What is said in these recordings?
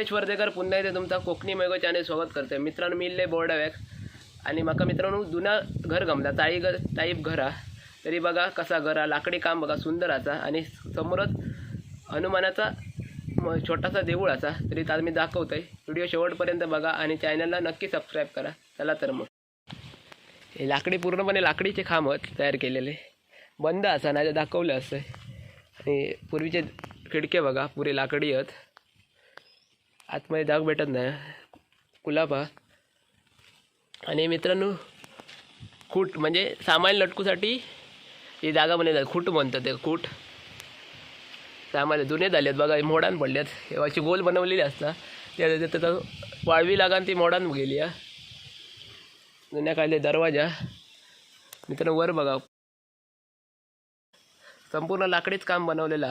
रमेश वर्धेकर पुन्हा एकदा तुमचा कोकणी मेगो चॅनल स्वागत करतोय. मित्रांनो मी इल्ले बोर्डाव्याक आणि म्हाका मित्रांनो जुना घर गमला ताई घर टाईप घर. तरी बघा कसा घर लाकडी काम बघा सुंदर असा. आणि समोरच हनुमानाचा छोटासा देऊळ असा. तरी आज मी दाखवतोय. व्हिडिओ शेवटपर्यंत बघा आणि चॅनलला नक्की सबस्क्राईब करा. चला तर मग. हे लाकडी पूर्णपणे लाकडीचे खांब तयार केलेले. बंद असा नाही तर दाखवलं असं. आणि पूर्वीचे खिडके बघा पुरे लाकडी आहेत. आतमध्ये जाग भेटत नाही. कुलाबा आणि मित्रांनो खूट म्हणजे सामान लटकूसाठी ही जागा बनवली खूट म्हणतात ते खूट. सामान जुने झाले आहेत बघा हे मोडान पडल्यात आहेत अशी गोल बनवलेली असता. त्या त्याचं वाळवी लागान ती मोडान गेली हा. जुन्या काळले दरवाजा. मित्रांनो वर बघा. संपूर्ण लाकडीच काम बनवलेलं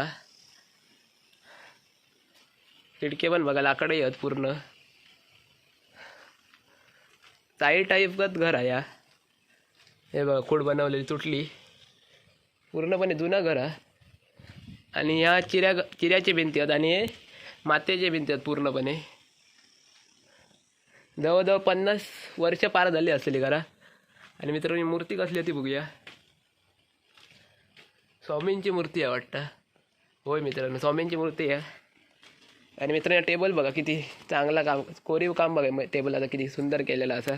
खिडके पण बघा लाकडे आहेत पूर्ण. चाळी टाईपगत घर आहे या हे बघा खूड बनवलेली तुटली. पूर्णपणे जुनं घर आहे आणि ह्या चिऱ्या चिऱ्याचे भिंती आहेत आणि हे मातेचे भिंती आहेत पूर्णपणे. जवळजवळ पन्नास वर्ष पार झाली असलेली घरा आणि मित्रांनी मूर्ती कसली होती बघूया. स्वामींची मूर्ती आहे वाटतं. होय मित्रांनो स्वामींची मूर्ती आहे. आणि मित्रांनो टेबल बघा किती चांगला काम कोरीव काम बघा टेबल आता किती सुंदर केलेलं असं.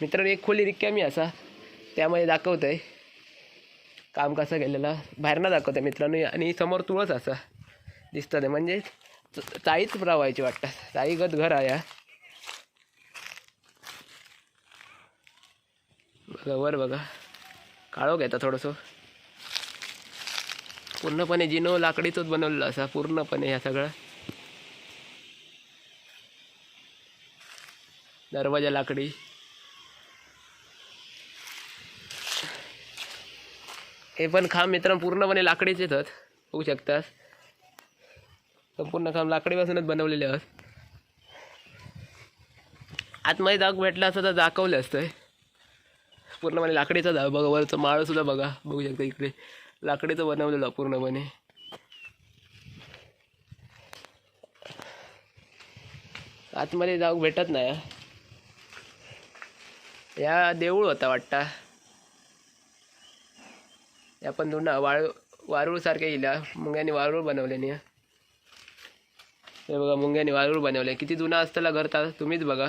मित्रांनो एक खोली रिकामी असा. त्यामध्ये दाखवतंय काम कसं केलेलं. बाहेरनं दाखवतंय मित्रांनो आणि समोर तुळस असा दिसतं ते म्हणजे ताईच चाळीच रावायची वाटतं. ताईगत घर आहे बघा वर बघा. काळो घेता थोडंसं. पूर्णपणे जिनो लाकडीचंच बनवलेलं असा पूर्णपणे ह्या सगळं. दरवाजा लाकडी. हे पण खांब मित्रांनो पूर्णपणे लाकडीचेच येतात होऊ शकतात संपूर्ण खांब लाकडीपासूनच बनवलेले आहेत. आतमध्ये दाग भेटला असं तर दाखवलं असतं. पूर्णपणे लाकडीचा दाग बघा वरचं माळसुद्धा बघा बघू शकता इकडे. लाकडीचं बनवलेलं पूर्णपणे. आतमध्ये जाऊ भेटत नाही या देऊळ होता वाटता. या पण जुना वाळू वारूळसारख्या सारखे मुंग्यानी मुंग्याने वारूळ बनवले नाही हे बघा मुंग्याने वारूळ बनवले. किती जुना असताना घर तुम्हीच बघा.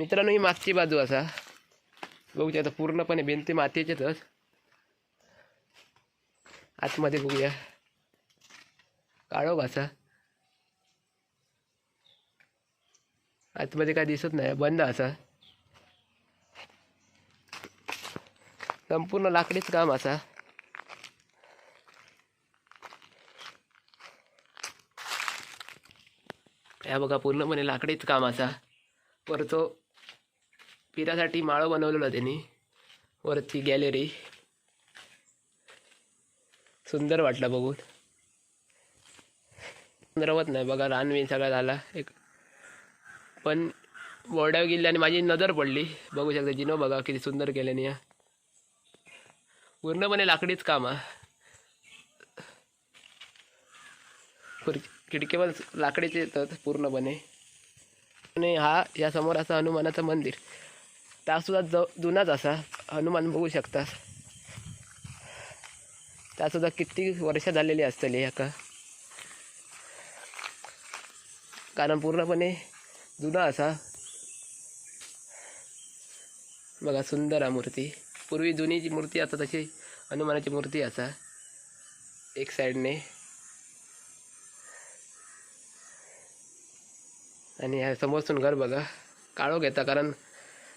मित्रांनो ही मागची बाजू असा. बघूया आता पूर्णपणे भिंती मातीचेच आतमध्ये बघूया. काळो भासा आतमध्ये काय दिसत नाही बंद असा. संपूर्ण लाकडीच काम असा. या बघा पूर्णपणे लाकडीच काम असा. परतो फिरासाठी माळो बनवलेलं त्यांनी. वरती गॅलरी सुंदर वाटलं बघून. रवत नाही बघा रानवीन सगळा झाला. एक पण बोर्डावर गेली आणि माझी नजर पडली. बघू शकता जिनो बघा किती सुंदर केल्याने या. पूर्णपणे लाकडीच काम खुर- खिडके पण लाकडीचे येतात पूर्णपणे. आणि हा या समोर असं हनुमानाचं मंदिर. त्यासुद्धा ज जुनाच असा हनुमान बघू शकता त्यासुद्धा किती वर्ष झालेली असतली ह्याका कारण पूर्णपणे जुना असा बघा सुंदर हा मूर्ती पूर्वी जुनी जी मूर्ती आता तशी हनुमानाची मूर्ती असा एक साईडने आणि ह्या समोरसून घर बघा काळो घेता कारण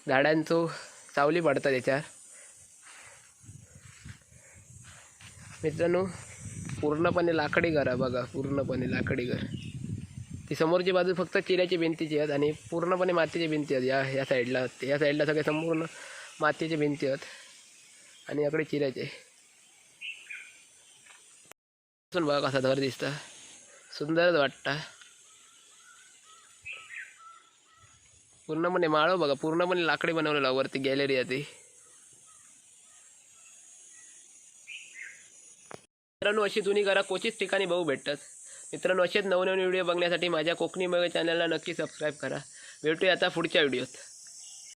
झाडांचो सावली पडता त्याच्यावर. मित्रांनो पूर्णपणे लाकडी घर आहे बघा पूर्णपणे लाकडी घर. ती समोरची बाजू फक्त चिऱ्याची भिंतीची आहेत आणि पूर्णपणे मातीची भिंती आहेत या या साईडला. या साईडला सगळे संपूर्ण मातीची भिंती आहेत आणि याकडे चिऱ्याचे. बघा कसा घर दिसता सुंदरच वाटता. पूर्णपणे माळव बघा. पूर्णपणे लाकडी बनवलेला वरती गॅलरी आहे ती. मित्रांनो अशी जुनी घरा क्वचित ठिकाणी बघू भेटतात. मित्रांनो असेच नवनवीन व्हिडिओ बघण्यासाठी माझ्या कोकणी मग चॅनलला नक्की सबस्क्राईब करा. भेटूया आता पुढच्या व्हिडिओत